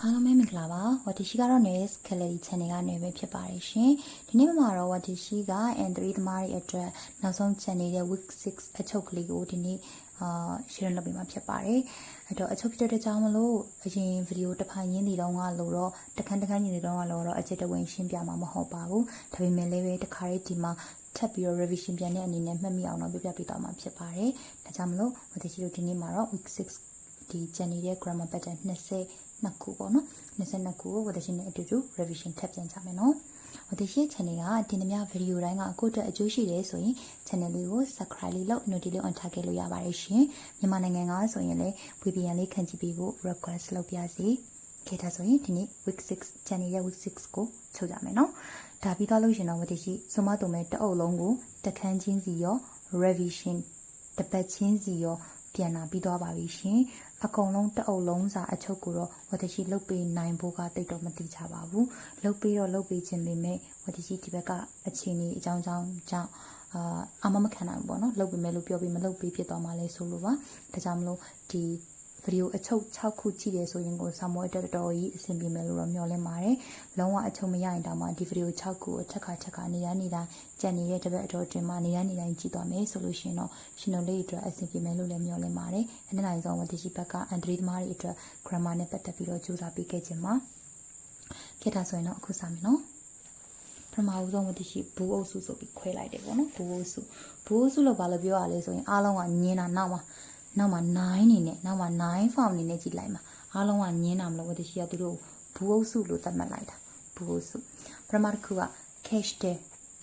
အားလုံးပဲမင်္ဂလာပါဝတီရှိကတော့ News Gallery Channel ကနေပဲဖြစ်ပါတယ်ရှင်ဒီနေ့မှာတော့ဝတီရှိက N3 သမားတွေအတွက်နောက်ဆုံး channel ရဲ့ week 6အချုပ်ကလေးကိုဒီနေ့အာ share လုပ်ပေးမှာဖြစ်ပါတယ်အဲ့တော့အချုပ်ဖြစ်တဲ့ကြောင့်မလို့အရင်ဗီဒီယိုတစ်ဖိုင်ရင်းဒီတော့ကလို့တော့တခန်းတခန်းညီနေတော့ကလို့တော့အကျစ်တဝင်ရှင်းပြမှာမဟုတ်ပါဘူးဒါပေမဲ့လည်းပဲတခါလေးဒီမှာထပ်ပြီးတော့ revision ပြန်တဲ့အနေနဲ့မှတ်မိအောင်တော့ပြပြပေးသွားမှာဖြစ်ပါတယ်ဒါကြောင့်မလို့ဝတီရှိတို့ဒီနေ့မှာတော့ week 6ဒီ channel ရဲ့ grammar pattern 20 နှစ်ခုပေါ့နော်22ခုကိုဝတရှင်နဲ့အတူတူ revision ထပ်ပြန်ကြမယ်နော်ဝတရှိ channel ကဒီနေ့များဗီဒီယိုတိုင်းကအခုတက်အကျိုးရှိတယ်ဆိုရင် channel လေးကို subscribe လေးလုပ် notification လေး on ထားခဲ့လို့ရပါတယ်ရှင်မြန်မာနိုင်ငံကဆိုရင်လည်း VPN လေးခန့်ကြည့်ပေးဖို့ request လုပ်ပြစီခေတ္တဆိုရင်ဒီနေ့ week 6 channel ရဲ့ week 6ကိုချုပ်ကြမယ်နော်ဒါပြီးတော့လို့ရှင်တော့ဝတရှိစုမတုံမဲ့တအုပ်လုံးကိုတခန်းချင်းစီရော revision တပတ်ချင်းစီရောပြန်လာပြီးသွားပါပြီရှင် အကုန်လုံးတအုပ်လုံးစာအချုပ်ကိုတော့ဝတရှိလုတ်ပေးနိုင်ဖို့ကတိတ်တော့မတိချပါဘူးလုတ်ပေးတော့လုတ်ပေးခြင်းပေမဲ့ဝတရှိဒီဘက်ကအခြေအနေအကြောင်းကြောင်းကြောင့်အာအမမခံနိုင်ဘူးပေါ့နော်လုတ်ပေးမယ်လို့ပြောပြီးမလုတ်ပေးဖြစ်သွားမှလဲဆိုလို့ပါဒါကြောင့်မလို့ဒီ ဗီဒီယိုအချုပ်6ခုကြည့်တယ်ဆိုရင်ကိုဆောင်းမွေးတော်တော်ကြီးအဆင်ပြေမယ်လို့တော့မျှော်လင့်ပါတယ်။လုံးဝအချုပ်မရရင်တောင်မှဒီဗီဒီယို6ခုကိုချက်ခါချက်ခါနေရနေတိုင်းကြံနေတဲ့တပတ်အတော်တင်မှနေရနေတိုင်းကြည့်သွားမယ်ဆိုလို့ရှိရင်တော့ရှင်တို့လေးအတွက်အဆင်ပြေမယ်လို့လည်းမျှော်လင့်ပါတယ်။အနည်းနိုင်ဆုံးဝတိရှိဘက်ကအန်ဒရီသမားတွေအတွက် grammar နဲ့ပတ်သက်ပြီးတော့ကြိုးစားပေးခဲ့ခြင်းပါ။ဖြစ်တာဆိုရင်တော့အခုစမယ်နော်။ပထမဦးဆုံးဝတိရှိဘူးအုပ်စုဆိုပြီးခွဲလိုက်တယ်ပေါ့နော်ဘူးအုပ်စုဘူးအုပ်စုလို့ဘာလို့ပြောရလဲဆိုရင်အားလုံးကညင်းတာနောက်မှာ နောက်မှာ9နေနဲ့နောက်မှာ9 form နေနဲ့ကြည့်လိုက်မှာအားလုံးကညင်းတာမလို့ဝတရှိကသူတို့ဘူးအုပ်စုလို့သတ်မှတ်လိုက်တာဘူးအုပ်စုပထမတစ်ခုက cash day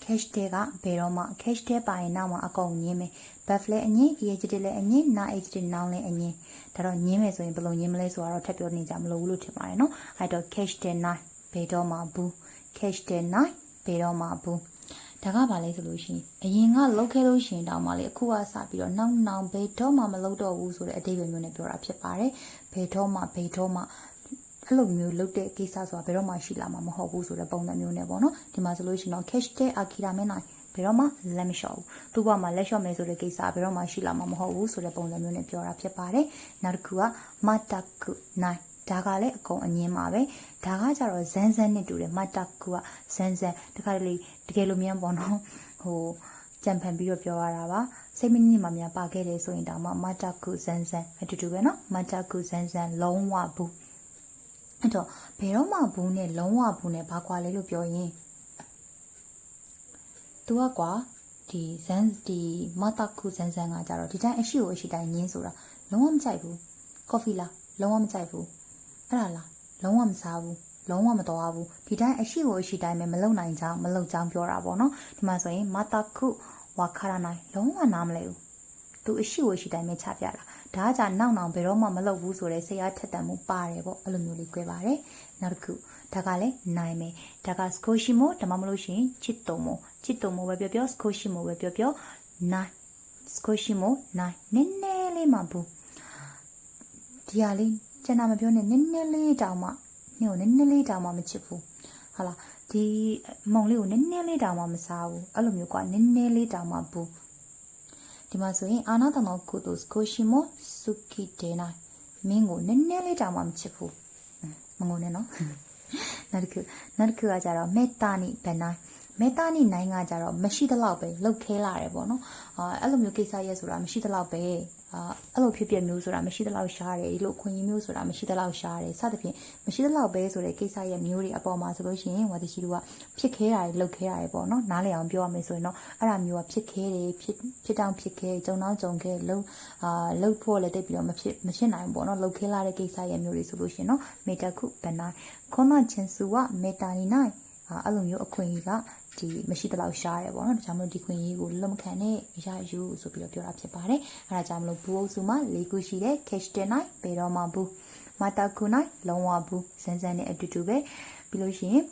cash day ကဘယ်တော့မှ cash day ပါရင်နောက်မှာအကုန်ညင်းမယ် buff လည်းအငင်း age လည်းအငင်း na age နောင်းလည်းအငင်းဒါတော့ညင်းမယ်ဆိုရင်ဘယ်လိုညင်းမလဲဆိုတော့ထပ်ပြောနေကြမလို့ဘူးလို့ထင်ပါတယ်နော်အဲ့တော့ cash day 9ဘယ်တော့မှဘူး cash day 9ဘယ်တော့မှဘူး ဒါကဘာလဲဆိုလို့ရှိရင်အရင်ကလောက်ခဲ့လို့ရှိရင်တောင်မှလေအခုကစပြီးတော့နောက်နောက်ဘယ်တော့မှမလုပ်တော့ဘူးဆိုတဲ့အတိတ်ပဲမျိုးနဲ့ပြောတာဖြစ်ပါတယ်ဘယ်တော့မှဘယ်တော့မှအဲ့လိုမျိုးလုပ်တဲ့ကိစ္စဆိုတာဘယ်တော့မှရှိလာမှာမဟုတ်ဘူးဆိုတဲ့ပုံစံမျိုးနဲ့ပေါ့နော်ဒီမှာဆိုလို့ရှိရင်တော့ cash တဲ့ akira မဲနိုင်ဘယ်တော့မှလက်မလျှော့ဘူးသူ့ဘဝမှာလက်လျှော့မယ်ဆိုတဲ့ကိစ္စဘယ်တော့မှရှိလာမှာမဟုတ်ဘူးဆိုတဲ့ပုံစံမျိုးနဲ့ပြောတာဖြစ်ပါတယ်နောက်တစ်ခုက mataku နိုင်ဒါကလည်းအကုန်အငင်းပါပဲ ဒါကကြတော့ဇန်းဇန်းနဲ့တူတယ်မတ်တက်ကူကဇန်းဇန်းတခါတလေတကယ်လို့မြန်ပေါ့နော်ဟိုကြံဖန်ပြီးတော့ပြောရတာပါစိတ်မနစ်မှများပါခဲ့တယ်ဆိုရင်တောင်မှမတ်တက်ကူဇန်းဇန်းအတူတူပဲနော်မတ်တက်ကူဇန်းဇန်းလုံးဝဘူးအဲ့တော့ဘယ်တော့မှဘူးနဲ့လုံးဝဘူးနဲ့ဘာကွာလဲလို့ပြောရင်သူကကွာဒီဇန်ဒီမတ်တက်ကူဇန်းဇန်းကကြတော့ဒီတိုင်းအရှိကိုအရှိတိုင်းညင်းဆိုတာလုံးဝမကြိုက်ဘူးကော်ဖီလားလုံးဝမကြိုက်ဘူးအဲ့ဒါလား လုံးဝမစားဘူးလုံးဝမတော်ဘူးဒီတိုင်းအရှိကိုအရှိတိုင်းပဲမလုံနိုင်ကြောင်းမလုံကြောင်းပြောတာပေါ့နော်ဒီမှာဆိုရင်မာတာခုဝါခါရနိုင်လုံးဝနားမလဲဘူးသူအရှိကိုအရှိတိုင်းပဲချပြတာဒါကကြနောက်နောက်ဘယ်တော့မှမလုပ်ဘူးဆိုတဲ့ဆရာထက်တန်မှုပါတယ်ပေါ့အဲ့လိုမျိုးလေး꿰ပါတယ်နောက်တစ်ခုဒါကလည်းနိုင်မယ်ဒါကစကိုရှိမိုဒါမှမဟုတ်ရှင်ချစ်တုံမိုချစ်တုံမိုပဲပြောပြောစကိုရှိမိုပဲပြောပြောနိုင်စကိုရှိမိုနိုင်နည်းနည်းလေးမှဘူးဒီဟာလေး ကျန်တာမပြောနဲ့နည်းနည်းလေးတောင်မှညို့နည်းနည်းလေးတောင်မှမချစ်ဘူးဟာလားဒီမုံလေးကိုနည်းနည်းလေးတောင်မှမစားဘူးအဲ့လိုမျိုးကွာနည်းနည်းလေးတောင်မှဘူးဒီမှာဆိုရင်အာနာတနောကုတုစကိုရှိမိုစုကီတေနာမင်းကိုနည်းနည်းလေးတောင်မှမချစ်ဘူးမငုံနဲ့နော်နောက်တစ်ခုနောက်တစ်ခုကကြတော့မေတ္တာနိဘန်နိုင် မေတ္တာနိနိုင်ကကြတော့မရှိသလောက်ပဲလှုပ်ခဲလာတယ်ပေါ့နော်အာအဲ့လိုမျိုးကိစ္စရဲဆိုတာမရှိသလောက်ပဲအာအဲ့လိုဖြစ်ပြမျိုးဆိုတာမရှိသလောက်ရှားတယ်ဒီလိုခွင့်ရမျိုးဆိုတာမရှိသလောက်ရှားတယ်စသဖြင့်မရှိသလောက်ပဲဆိုတဲ့ကိစ္စရဲ့မျိုးတွေအပေါ်မှာဆိုလို့ရှိရင်ဝါတရှိတို့ကဖြစ်ခဲတာတွေလှုပ်ခဲတာတွေပေါ့နော်နားလည်အောင်ပြောရမယ်ဆိုရင်တော့အဲ့ဒါမျိုးကဖြစ်ခဲတယ်ဖြစ်ဖြစ်တောင်ဖြစ်ခဲကြုံတော့ကြုံခဲလှုပ်အာလှုပ်ဖို့လည်းတိတ်ပြီးတော့မဖြစ်မဖြစ်နိုင်ဘူးပေါ့နော်လှုပ်ခဲလာတဲ့ကိစ္စရဲ့မျိုးတွေဆိုလို့ရှိရင်တော့မေတ္တာခုဘန်နိုင်ခွန်နာချင်စုကမေတ္တာနီနိုင်အဲ့လိုမျိုးအခွင့်အရေးက ဒီမရှိတလောက်ရှားတယ်ပေါ့နော်ဒါကြောင့်မလို့ဒီခွင့်ရေးကိုလုံးမခံနဲ့ရယူဆိုပြီးတော့ပြောတာဖြစ်ပါတယ်အဲဒါကြောင့်မလို့ဘူးအုပ်စုမှာ၄ခုရှိတယ် cash တဲ့နိုင်ဘယ်တော့မှဘူးမတာခုနိုင်လုံးဝဘူးစန်းစန်းနဲ့အတူတူပဲပြီးလို့ရှိရင်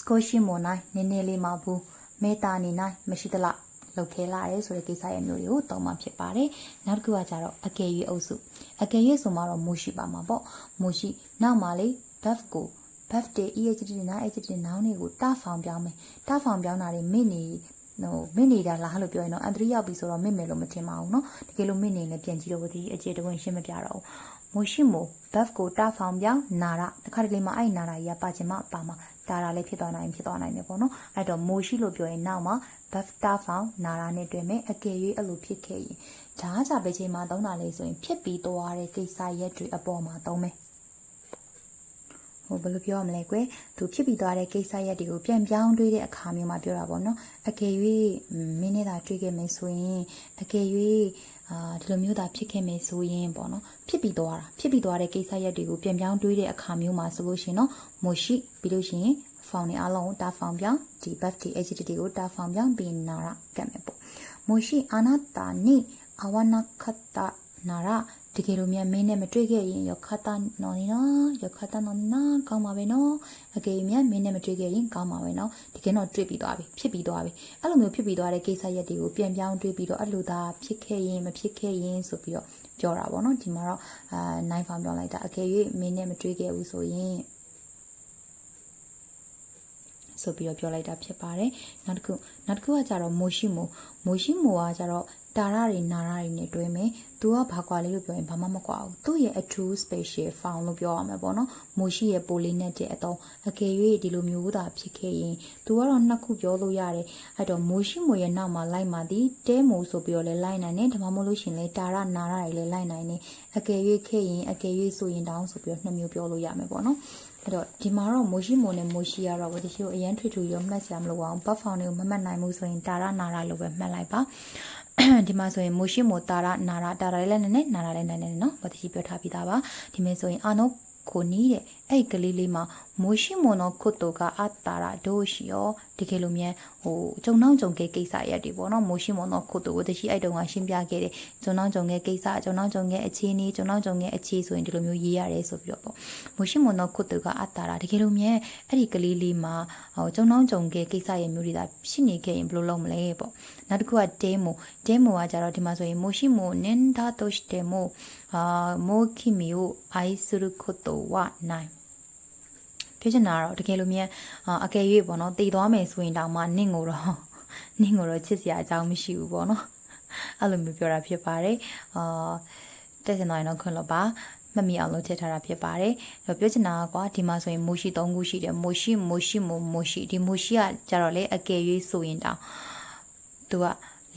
scotia မနိုင်နည်းနည်းလေးမှဘူးမေတာနေနိုင်မရှိတလောက်လောက်ခဲလာရဲဆိုတဲ့ကိစ္စရဲ့မျိုးတွေကိုတောင်းမှဖြစ်ပါတယ်နောက်တစ်ခုကကြတော့အကယ်၍အုပ်စုအကယ်၍ဆိုမှတော့မိုးရှိပါမှာပေါ့မိုးရှိနောက်မှလေ buff ကို birthday EHD နာ EHD နောင်းတွေကိုတဖောင်ပြောင်းမယ်တဖောင်ပြောင်းတာတွေမိနေဟိုမိနေတာလားလို့ပြောရင်တော့အန်တရီရောက်ပြီဆိုတော့မိမယ်လို့မထင်ပါဘူးเนาะတကယ်လို့မိနေလည်းပြန်ကြည့်တော့ဒီအကျေတဝင်းရှင်းမပြတော့ဘူး မိုရှိမို buff ကိုတာဖောင်ပြောင်းနာရတခါတလေမှာအဲ့နာရကြီးကပါချင်မှပါမှာတာတာလည်းဖြစ်သွားနိုင်ဖြစ်သွားနိုင်တယ်ပေါ့နော်အဲ့တော့မိုရှိလို့ပြောရင်နောက်မှာ buff တာဖောင်နာရနဲ့တွေ့မယ်အကယ်၍အဲ့လိုဖြစ်ခဲ့ရင်ဒါကြပဲချိန်မှာသုံးတာလေးဆိုရင်ဖြစ်ပြီးသွားတဲ့ကိစ္စရက်တွေအပေါ်မှာသုံးမယ် ဟိုဘယ်လိုပြောရမလဲကွယ်သူဖြစ်ပြီးသွားတဲ့ကိစ္စရက်တွေကိုပြန်ပြောင်းတွေးတဲ့အခါမျိုးမှာပြောတာပေါ့နော်အကယ်၍မင်းနဲ့သာတွေးခဲ့မယ်ဆိုရင်အကယ်၍အာဒီလိုမျိုးသာဖြစ်ခဲ့မယ်ဆိုရင်ပေါ့နော်ဖြစ်ပြီးသွားတာဖြစ်ပြီးသွားတဲ့ကိစ္စရက်တွေကိုပြန်ပြောင်းတွေးတဲ့အခါမျိုးမှာဆိုလို့ရှိရင်နော်မိုရှိပြီးလို့ရှိရင်ဖောင်နေအလုံးကိုတာဖောင်ပြောင်းဒီ buff ဒီ agility ကိုတာဖောင်ပြောင်းပြီးနာရကတ်မယ်ပေါ့မိုရှိအာနာတာနိအဝနာခတ္တနာရ တကယ်လို့မြန်မင်းနဲ့မတွေ့ခဲ့ရင်ရခတာနော်နီနော်ရခတာနော်နီနော်ကောင်းပါပဲနော်အကယ်၍မြန်မင်းနဲ့မတွေ့ခဲ့ရင်ကောင်းပါပဲနော်တကယ်တော့တွေ့ပြီးသွားပြီဖြစ်ပြီးသွားပြီအဲ့လိုမျိုးဖြစ်ပြီးသွားတဲ့ကိစ္စရက်တွေကိုပြန်ပြောင်းတွေးပြီးတော့အဲ့လိုသာဖြစ်ခဲ့ရင်မဖြစ်ခဲ့ရင်ဆိုပြီးတော့ပြောတာပေါ့နော်ဒီမှာတော့အာနိုင်ဖောင်ပြောလိုက်တာအကယ်၍မင်းနဲ့မတွေ့ခဲ့ဘူးဆိုရင်ဆိုပြီးတော့ပြောလိုက်တာဖြစ်ပါတယ်နောက်တစ်ခုနောက်တစ်ခုကကြတော့မိုရှိမိုမိုရှိမိုကကြတော့ တာရတွေနာရတွေနဲ့တွဲမယ်သူကဘာကွာလေးလို့ပြောရင်ဘာမှမကွာဘူးသူ့ရဲ့ a true spatial found လို့ပြောရမှာပေါ့နော်မိုရှိရဲ့ပိုလေးနဲ့တဲ့အတော့အကယ်၍ဒီလိုမျိုးသာဖြစ်ခဲ့ရင်သူကတော့နှစ်ခုပြောလို့ရတယ်အဲ့တော့မိုရှိမိုရဲ့နောက်မှာလိုက်မှသည်တဲမိုဆိုပြီးတော့လဲလိုက်နိုင်တယ်ဒါမှမဟုတ်လို့ရှရင်လဲတာရနာရတွေလဲလိုက်နိုင်တယ်အကယ်၍ခဲ့ရင်အကယ်၍ဆိုရင်တောင်းဆိုပြီးတော့နှစ်မျိုးပြောလို့ရမယ်ပေါ့နော်အဲ့တော့ဒီမှာတော့မိုရှိမိုနဲ့မိုရှိကတော့ဝတရှိကိုအရန်ထွေထွေရောမှတ်စရာမလိုပါဘူးဘတ်ဖောင်တွေကိုမမှတ်နိုင်ဘူးဆိုရင်တာရနာရလို့ပဲမှတ်လိုက်ပါ ဒီမှာဆိုရင်မိုရှိမိုတာရနာရတာရလည်းနည်းနည်းနာရလည်းနည်းနည်းနော်ဝတရှိပြောထားပြီးသားပါဒီမဲ့ဆိုရင်အာနောကိုနီးတဲ့ အဲ့ကလေးလေးမှာမိုရှိမိုနောခုတ်တိုကအတာရဒိုရှိရောတကယ်လို့မြန်ဟိုဂျုံနှောင်းဂျုံကဲကိစ္စရက်တွေပေါ့နော်မိုရှိမိုနောခုတ်တိုဝတရှိအဲ့တုန်းကရှင်းပြခဲ့တယ်ဂျုံနှောင်းဂျုံကဲကိစ္စဂျုံနှောင်းဂျုံကဲအခြေအနေဂျုံနှောင်းဂျုံကဲအခြေဆိုရင်ဒီလိုမျိုးရေးရတယ်ဆိုပြီးတော့ပေါ့မိုရှိမိုနောခုတ်တိုကအတာရတကယ်လို့မြန်အဲ့ဒီကလေးလေးမှာဟိုဂျုံနှောင်းဂျုံကဲကိစ္စရဲ့မျိုးတွေဒါရှိနေခဲ့ရင်ဘယ်လိုလုပ်မလဲပေါ့နောက်တစ်ခုကတဲမိုတဲမိုကကြတော့ဒီမှာဆိုရင်မိုရှိမိုနင်ဒါတိုရှ်တဲမိုအာမိုခိမီကိုအိုင်ဆူခုတ်တိုဝနိုင် ပြောချင်တာကတော့တကယ်လို့မြန်အကယ်၍ပေါ့နော်တည်သွားမယ်ဆိုရင်တောင်မှနင့်ကိုတော့နင့်ကိုတော့ချစ်စရာအကြောင်းမရှိဘူးပေါ့နော်အဲ့လိုမျိုးပြောတာဖြစ်ပါတယ်အာတက်စင်တော့ရင်တော့ခွင့်လို့ပါမမီအောင်လုပ်ထည့်ထားတာဖြစ်ပါတယ်။ပြောချင်တာကွာဒီမှာဆိုရင်မိုရှိ၃ခုရှိတယ်။မိုရှိမိုရှိမိုမိုရှိဒီမိုရှိကကြတော့လေအကယ်၍ဆိုရင်တောင်သူက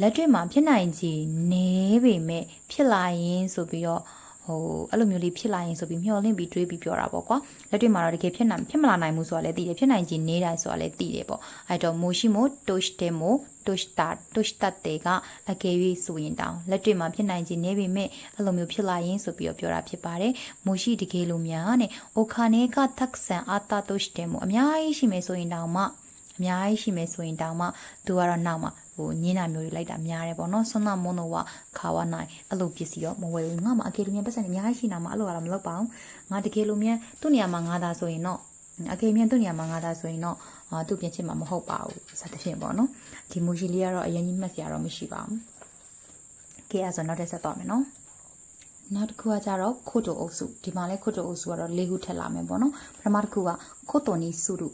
လက်တွေ့မှာဖြစ်နိုင်ချေနေပေမဲ့ဖြစ်လာရင်ဆိုပြီးတော့ ဟိုအဲ့လိုမျိုးလေးဖြစ်လာရင်ဆိုပြီးမျှော်လင့်ပြီးတွေးပြီးပြောတာပေါ့ကွာလက်တွေ့မှာတော့တကယ်ဖြစ်နိုင်ဖြစ်မလာနိုင်ဘူးဆိုတာလည်းသိတယ်ဖြစ်နိုင်ချေနေတိုင်းဆိုတာလည်းသိတယ်ပေါ့အဲ့တော့မိုရှိမိုတိုရှ်တေမိုတိုရှ်တာတိုရှ်တတ်တေကအကယ်၍ဆိုရင်တောင်လက်တွေ့မှာဖြစ်နိုင်ချေနေပေမဲ့အဲ့လိုမျိုးဖြစ်လာရင်ဆိုပြီးတော့ပြောတာဖြစ်ပါတယ်မိုရှိတကယ်လို့များနဲ့အိုခါနေကတက်ဆန်အာတာတိုရှ်တေမိုအများကြီးရှိမယ်ဆိုရင်တောင်မှအများကြီးရှိမယ်ဆိုရင်တောင်မှသူကတော့နောက်မှ ဟိုညင်းတာမျိုးတွေလိုက်တာများတယ်ပေါ့နော်ဆွမ်းနာမွန်တော့ဝခါဝနိုင်အဲ့လိုပစ္စည်းတော့မဝယ်ဘူးငါမှအကေလူမြန်ပတ်စံအများကြီးရှိနာမှာအဲ့လိုကတော့မလုပ်ပါဘူးငါတကယ်လူမြန်သူ့နေရာမှာငါသာဆိုရင်တော့အကေမြန်သူ့နေရာမှာငါသာဆိုရင်တော့အာသူ့ပြင်ချင်မှာမဟုတ်ပါဘူးစသဖြင့်ပေါ့နော်ဒီမိုရှီလေးကတော့အရင်ကြီးမှတ်စရာတော့မရှိပါဘူးကဲအဲ့ဆိုနောက်တစ်ဆက်သွားမယ်နော်နောက်တစ်ခုကကြတော့ခိုတိုအုပ်စုဒီမှာလဲခိုတိုအုပ်စုကတော့၄ခုထက်လာမယ်ပေါ့နော်ပထမတစ်ခုကခိုတိုနီစုရု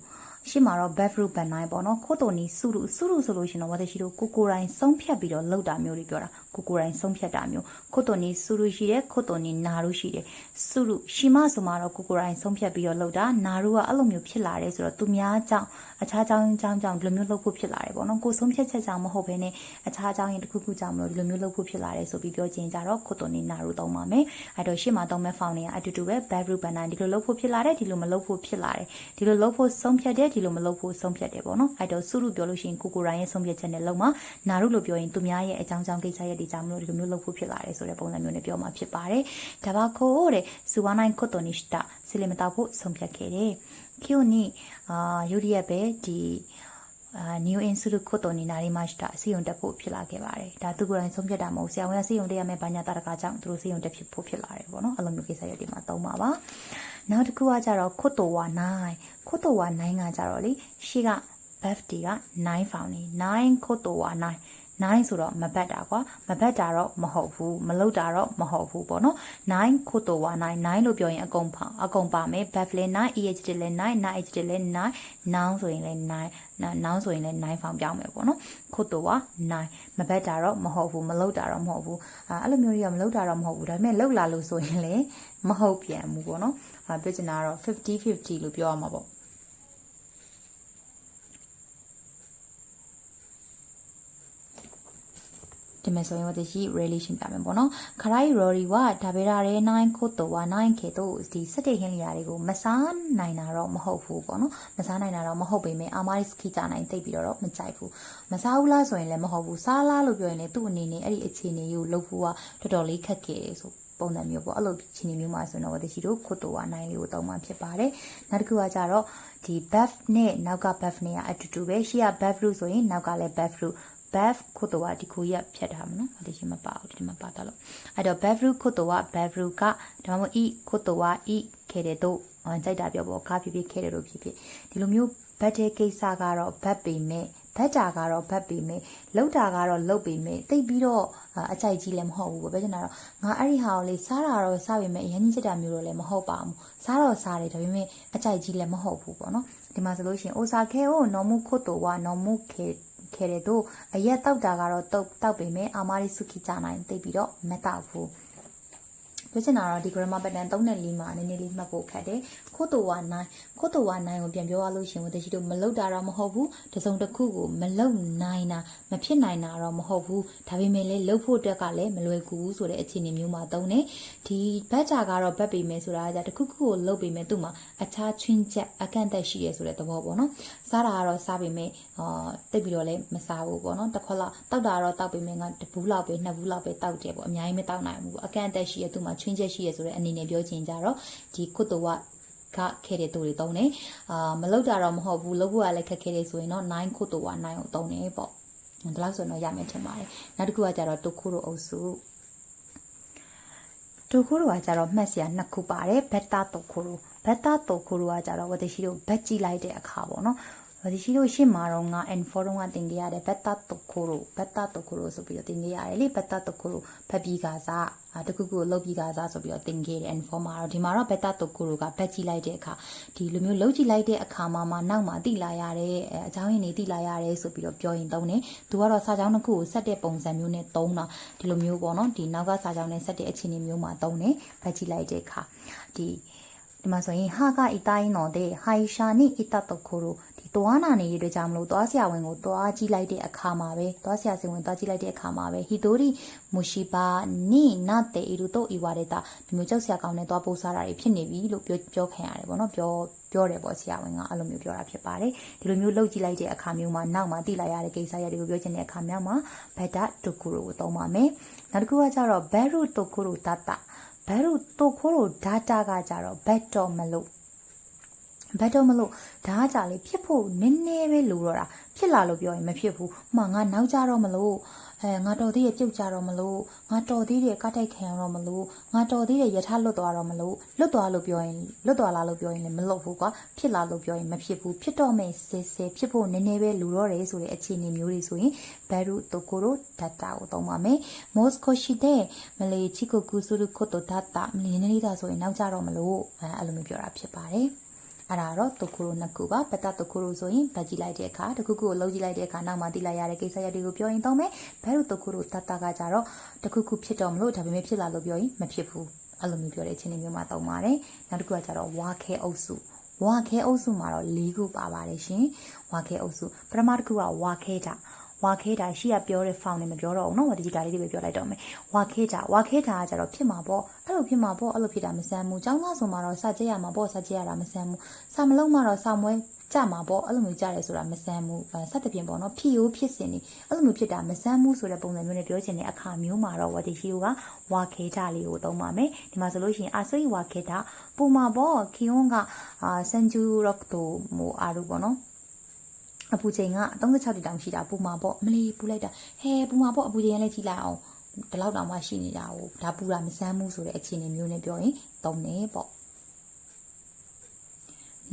ရှေ့မှာတော့ backroot ဘန်နိုင်ပေါ့နော်ခိုးတုံနီစုရုစုရုဆိုလို့ရှင်တော့ဝတ်ရှိတို့ကိုကိုတိုင်းဆုံးဖြတ်ပြီးတော့လောက်တာမျိုးတွေပြောတာကိုကိုတိုင်းဆုံးဖြတ်တာမျိုးခိုးတုံနီစုရုရှိတယ်ခိုးတုံနီနာရုရှိတယ်စုရုရှီမဆိုမှတော့ကိုကိုတိုင်းဆုံးဖြတ်ပြီးတော့လောက်တာနာရုကအဲ့လိုမျိုးဖြစ်လာတယ်ဆိုတော့သူများကြောင့်အခြားကြောင်းကြောင်းကြောင့်ဒီလိုမျိုးလုပ်ဖို့ဖြစ်လာတယ်ပေါ့နော်ကိုဆုံးဖြတ်ချက်ကြောင့်မဟုတ်ဘဲနဲ့အခြားကြောင်းရင်တစ်ခုခုကြောင့်မလို့ဒီလိုမျိုးလုပ်ဖို့ဖြစ်လာတယ်ဆိုပြီးပြောချင်းကြတော့ခိုးတုံနီနာရုသုံးပါမယ်အဲ့တော့ရှေ့မှာသုံးမဲ့ found နေကအတူတူပဲ backroot ဘန်နိုင်ဒီလိုလုပ်ဖို့ဖြစ်လာတယ်ဒီလိုမလုပ်ဖို့ဖြစ်လာတယ်ဒီလိုလုပ်ဖို့ဆုံးဖြတ်တယ်ဒီလိုမလုပ်ဖို့ဆုံးဖြတ်တယ်ပေါ့နော်အဲ့တော့စုရုပြောလို့ရှိရင်ကိုကိုရိုင်းရဲ့ဆုံးဖြတ်ချက်နဲ့လုံးမှာနာရုလို့ပြောရင်သူများရဲ့အကြောင်းကြောင့်ကိစ္စရဲ့ဒီကြောင့်မလို့ဒီလိုမျိုးလုပ်ဖို့ဖြစ်လာတယ်ဆိုတဲ့ပုံစံမျိုးနဲ့ပြောမှာဖြစ်ပါတယ်ဒါပါခိုးတဲ့စူဝနိုင်ခွတ်တော်နိစတာဆီလီမတောက်ဖို့ဆုံးဖြတ်ခဲ့တယ်ခီယိုနီအာယူရီယက်ပဲဒီအာ new institute ခွတ်တော်နေနာရီမှာစတာအစီယုံတက်ဖို့ဖြစ်လာခဲ့ပါတယ်ဒါသူကိုယ်တိုင်ဆုံးဖြတ်တာမဟုတ်ဆရာဝန်ကစီယုံတက်ရမယ်ဘာညာတာတကာကြောင့်သူတို့စီယုံတက်ဖြစ်ဖို့ဖြစ်လာတယ်ပေါ့နော်အဲ့လိုမျိုးကိစ္စရဲ့ဒီမှာသုံးပါပါနောက်တစ်ခုကကြတော့ခွတ်တော်ဝါနိုင်ခွတ်တော်ဝါနိုင်ကကြတော့လေရှေ့က birthday က9 found နေ9ခွတ်တော်ဝါ9 9ဆိုတော့မဘတ်တာကွာမဘတ်တာတော့မဟုတ်ဘူးမလုတ်တာတော့မဟုတ်ဘူးပေါ့နော်9ခိုတိုဝါ9 9လို့ပြောရင်အကုန်ပါအကုန်ပါမယ် buff လည်း9 eh လည်း9 9 h လည်း9 noun ဆိုရင်လည်း9 noun ဆိုရင်လည်း9ဖောင်ပြောင်းမယ်ပေါ့နော်ခိုတိုဝါ9မဘတ်တာတော့မဟုတ်ဘူးမလုတ်တာတော့မဟုတ်ဘူးအဲ့လိုမျိုးတွေကမလုတ်တာတော့မဟုတ်ဘူးဒါပေမဲ့လုတ်လာလို့ဆိုရင်လည်းမဟုတ်ပြန်ဘူးပေါ့နော်အဲ့ပြောချင်တာကတော့50 50လို့ပြောရမှာပေါ့ ဒီမဲ့ဆိုရင်私 relation ပြမယ်ပေါ့နော်ခရိုင် rory ကဒါပေရာရဲ9ခုတော့9ခေတော့ဒီစတဲ့ဟင်းလျာတွေကိုမစားနိုင်တာတော့မဟုတ်ဘူးပေါ့နော်မစားနိုင်တာတော့မဟုတ်ပေမဲ့အာမာရီစကီကြနိုင်တိတ်ပြီးတော့မကြိုက်ဘူးမစားဘူးလားဆိုရင်လည်းမဟုတ်ဘူးစားလားလို့ပြောရင်လည်းသူ့အနေနဲ့အဲ့ဒီအခြေအနေကိုလုပ်ဖို့ကတော်တော်လေးခက်ခဲတယ်ဆိုပုံစံမျိုးပေါ့အဲ့လိုခြေနေမျိုးမှာဆိုတော့私တို့ခုတော့9လေးကိုတောင်းမှဖြစ်ပါတယ်နောက်တစ်ခုကကြတော့ဒီ buff နဲ့နောက်က buff နဲ့ကအတူတူပဲရှေ့က buff root ဆိုရင်နောက်ကလည်း buff root bev ခုတော့ဒီခုရဖြတ်ထားမှာနော်ဒီချင်းမပါဘူးဒီမှာပါတော့လို့အဲ့တော့ bev root ခုတော့ bev root ကဒါမှမဟုတ် e ခုတော့ e ခဲ့တဲ့တော့ကြိုက်တာပြောပေါ့ကားဖြစ်ဖြစ်ခဲ့တယ်လို့ဖြစ်ဖြစ်ဒီလိုမျိုးဘတ်တဲ့ကိစ္စကတော့ဘတ်ပေမဲ့ဘတ်တာကတော့ဘတ်ပေမဲ့လောက်တာကတော့လောက်ပေမဲ့တိတ်ပြီးတော့အကြိုက်ကြီးလည်းမဟုတ်ဘူးပေါ့ပြောချင်တာတော့ငါအဲ့ဒီဟာကိုလေစားတာတော့စားပေမဲ့အရင်ကြီးချက်တာမျိုးတော့လည်းမဟုတ်ပါဘူးစားတော့စားတယ်ဒါပေမဲ့အကြိုက်ကြီးလည်းမဟုတ်ဘူးပေါ့နော်ဒီမှာဆိုလို့ရှိရင်အိုစာခဲကိုနော်မူခုတော့ဝါနော်မူခဲ ခဲ့တဲ့တို့အရက်တောက်တာကတော့တောက်တောက်ပေမဲ့အာမာရီစုခိကြနိုင်တိတ်ပြီးတော့မတောက်ဘူး ပြောချင်တာတော့ဒီ grammar pattern 3နဲ့4မှာနည်းနည်းလေးမှတ်ဖို့ခက်တယ်ခိုးတူဝါ9ခိုးတူဝါ9ကိုပြန်ပြောရလို့ရှင်ဝင်တရှိတို့မလုတ်တာတော့မဟုတ်ဘူးတစုံတစ်ခုကိုမလုတ်နိုင်တာမဖြစ်နိုင်တာတော့မဟုတ်ဘူးဒါပေမဲ့လည်းလုတ်ဖို့အတွက်ကလည်းမလွယ်ကူဘူးဆိုတဲ့အခြေအနေမျိုးမှာသုံးတယ်ဒီဘတ်ချာကတော့ဘတ်ပေမယ်ဆိုတာကတခုခုကိုလုတ်ပေမယ်သူ့မှာအခြားချွင်းချက်အကန့်အသတ်ရှိရဲဆိုတဲ့သဘောပေါ့နော်စားတာကတော့စားပေမဲ့အာတိတ်ပြီးတော့လည်းမစားဘူးပေါ့နော်တစ်ခွက်လောက်တောက်တာတော့တောက်ပေမဲ့ငါတဘူးလောက်ပဲနှစ်ဘူးလောက်ပဲတောက်တယ်ပေါ့အများကြီးမတောက်နိုင်ဘူးအကန့်အသတ်ရှိရဲသူ့မှာချွင်းချက်ရှိရဲဆိုတဲ့အနေနဲ့ပြောချင်ကြတော့ဒီကုတ္တဝကခဲ့တဲ့သူတွေတုံးတယ်အာမလောက်တာတော့မဟုတ်ဘူးလောက်ဖို့ကလည်းခက်ခဲတယ်ဆိုရင်တော့9ခုတော့9ကိုတုံးတယ်ပေါ့ဒီလောက်ဆိုတော့ရမယ်ထင်ပါတယ်နောက်တစ်ခုကကြတော့တုခုတို့အုပ်စုတုခုတို့ကကြတော့မှတ်စရာနှစ်ခုပါတယ်ဘက်တာတုခုတို့ဘက်တာတုခုတို့ကကြတော့ဝတရှိတို့ဘက်ကြည့်လိုက်တဲ့အခါပေါ့နော် ဒီရှိလို့ရှင်းမှာတော့ငါ N4 တုန်းကတင်ခဲ့ရတယ်ဘက်တာတုခိုရိုဘက်တာတုခိုရိုဆိုပြီးတော့တင်ခဲ့ရတယ်လေဘက်တာတုခိုရိုဖက်ပြီးကစားတခုခုကိုလုတ်ပြီးကစားဆိုပြီးတော့တင်ခဲ့တယ် N4 မှာတော့ဒီမှာတော့ဘက်တာတုခိုရိုကဘက်ကြည့်လိုက်တဲ့အခါဒီလိုမျိုးလုတ်ကြည့်လိုက်တဲ့အခါမှာမှနောက်မှာတိလာရတဲ့အကြောင်းရင်းတွေတိလာရတယ်ဆိုပြီးတော့ပြောရင်သုံးတယ်သူကတော့စာကြောင်းတစ်ခုကိုဆက်တဲ့ပုံစံမျိုးနဲ့သုံးတာဒီလိုမျိုးပေါ့နော်ဒီနောက်ကစာကြောင်းနဲ့ဆက်တဲ့အခြေအနေမျိုးမှာသုံးတယ်ဘက်ကြည့်လိုက်တဲ့အခါဒီဒီမှာဆိုရင်ဟာကအီတိုင်းတော်တဲ့ဟိုင်ရှာနိအီတတခိုရိုဒီ သွားနာနေတဲ့အတွက်ကြောင့်မလို့သွားဆရာဝန်ကိုသွားကြည့်လိုက်တဲ့အခါမှာပဲသွားဆရာစင်ဝင်သွားကြည့်လိုက်တဲ့အခါမှာပဲဟီတိုရီမူရှိပါနိနတေအီရူတိုအီဝါဒေတာဒီမျိုးကြောက်ဆရာကောင်းနဲ့သွားပို့စားတာတွေဖြစ်နေပြီလို့ပြောပြောခံရတယ်ပေါ့နော်ပြောပြောတယ်ပေါ့ဆရာဝန်ကအဲ့လိုမျိုးပြောတာဖြစ်ပါတယ်ဒီလိုမျိုးလှုပ်ကြည့်လိုက်တဲ့အခါမျိုးမှာနောက်မှာတိလာရတဲ့ကိစ္စရပ်တွေကိုပြောချင်တဲ့အခါမျိုးမှာဘက်တာတူကူရိုကိုသုံးပါမယ်နောက်တစ်ခုကကျတော့ဘက်ရူတူကူရိုတတာဘယ်လိုတိုခိုးလို့ data ကကြတော့ back တော့မလို့ ဘတ်တော့မလို့ဒါကကြလေဖြစ်ဖို့နည်းနည်းပဲလိုတော့တာဖြစ်လာလို့ပြောရင်မဖြစ်ဘူးမှငါနောက်ကြတော့မလို့အဲငါတော်သေးရပြုတ်ကြတော့မလို့ငါတော်သေးတယ်ကတိုက်ခံရတော့မလို့ငါတော်သေးတယ်ယထာလွတ်သွားတော့မလို့လွတ်သွားလို့ပြောရင်လွတ်သွားလားလို့ပြောရင်လည်းမလွတ်ဘူးကွာဖြစ်လာလို့ပြောရင်မဖြစ်ဘူးဖြစ်တော့မယ်ဆဲဆဲဖြစ်ဖို့နည်းနည်းပဲလိုတော့တယ်ဆိုတဲ့အခြေအနေမျိုးတွေဆိုရင်ဘယ်ရူတိုကိုရိုဒတ်တာကိုသုံးပါမယ်မော့စကိုရှိတဲ့မလေးချီကိုကူဆူရခုတိုဒတ်တာမလေးနည်းနည်းဒါဆိုရင်နောက်ကြတော့မလို့အဲအဲ့လိုမျိုးပြောတာဖြစ်ပါတယ် အဲ့ဒါတော့တခုရိုနှစ်ခုပါပတတခုရိုဆိုရင်ဗတ်ကြည့်လိုက်တဲ့အခါတခုခုကိုလုံးကြည့်လိုက်တဲ့အခါနောက်မှသိလိုက်ရတဲ့ကိစ္စရပ်တွေကိုပြောရင်တော့မယ်ဘဲလို့တခုရိုတတကကြတော့တခုခုဖြစ်တော့မလို့ဒါပေမဲ့ဖြစ်လာလို့ပြောရင်မဖြစ်ဘူးအဲ့လိုမျိုးပြောတဲ့အချိန်မျိုးမှာတော့ပါတယ်နောက်တစ်ခုကကြတော့ဝါခဲအုပ်စုဝါခဲအုပ်စုမှာတော့၄ခုပါပါတယ်ရှင်ဝါခဲအုပ်စုပထမတစ်ခုကဝါခဲတာ ဝါခဲတာရှိရပြောတဲ့ found နဲ့မပြောတော့ဘူးเนาะဒီဂျီတာလေးတွေပဲပြောလိုက်တော့မယ်ဝါခဲတာဝါခဲတာကကြတော့ဖြစ်မှာပေါ့အဲ့လိုဖြစ်မှာပေါ့အဲ့လိုဖြစ်တာမဆန်းဘူးចောင်းသားဆိုမှတော့စကြရမှာပေါ့စကြရတာမဆန်းဘူးစာမလုံးမှတော့စာမွဲကြမှာပေါ့အဲ့လိုမျိုးကြတယ်ဆိုတာမဆန်းဘူးစက်တပြင်ပေါ့နော်ဖြီယိုးဖြစ်စင်နေအဲ့လိုမျိုးဖြစ်တာမဆန်းဘူးဆိုတဲ့ပုံစံမျိုးနဲ့ပြောချင်တဲ့အခါမျိုးမှာတော့ဝတီရှိယိုကဝါခဲတာလေးကိုသုံးပါမယ်ဒီမှာဆိုလို့ရှိရင်အာဆွေးဝါခဲတာပူမှာပေါ့ခီယွန်းကအာစန်ဂျူရော့တိုမိုအာရူပေါ့နော် အပူချိန်က36တိတောင်ရှိတာပူမှာပေါ့မလီပူလိုက်တာဟဲပူမှာပေါ့အပူချိန်လည်းကြည့်လိုက်အောင်ဒီလောက်တောင်မှရှိနေတာဟိုဒါပူတာမဆန်းဘူးဆိုတဲ့အခြေအနေမျိုးနဲ့ပြောရင်တုံးနေပေါ့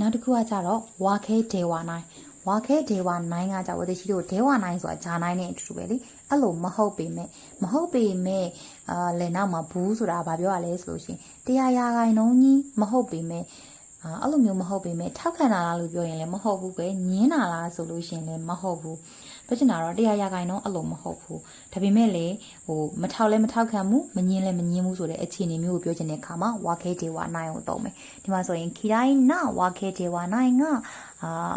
နောက်တစ်ခုကကြတော့ဝါခဲဒေဝါနိုင်ဝဝါခဲဒေဝနိုင်ကကြဝတရှိတို့ဒေဝနိုင်ဆိုတာဂျာနိုင်နဲ့အတူတူပဲလေအဲ့လိုမဟုတ်ပေမဲ့မဟုတ်ပေမဲ့အာလည်းနောက်မှာဘူးဆိုတာဘာပြောရလဲဆိုလို့ရှိရင်တရားရာဂိုင်နှုံးကြီးမဟုတ်ပေမဲ့ အာအဲ့လိုမျိုးမဟုတ်ပေမဲ့ထောက်ခံတာလားလို့ပြောရင်လည်းမဟုတ်ဘူးပဲညင်းတာလားဆိုလို့ရှိရင်လည်းမဟုတ်ဘူးပြောချင်တာတော့တရားရာဂိုင်နှုံးအဲ့လိုမဟုတ်ဘူးဒါပေမဲ့လေဟိုမထောက်လဲမထောက်ခံဘူးမညင်းလဲမညင်းဘူးဆိုတဲ့အခြေအနေမျိုးကိုပြောချင်တဲ့အခါမှာဝါခဲဒေဝနိုင်ကိုသုံးမယ်ဒီမှာဆိုရင်ခီတိုင်းနဝါခဲဒေဝနိုင်ကအာ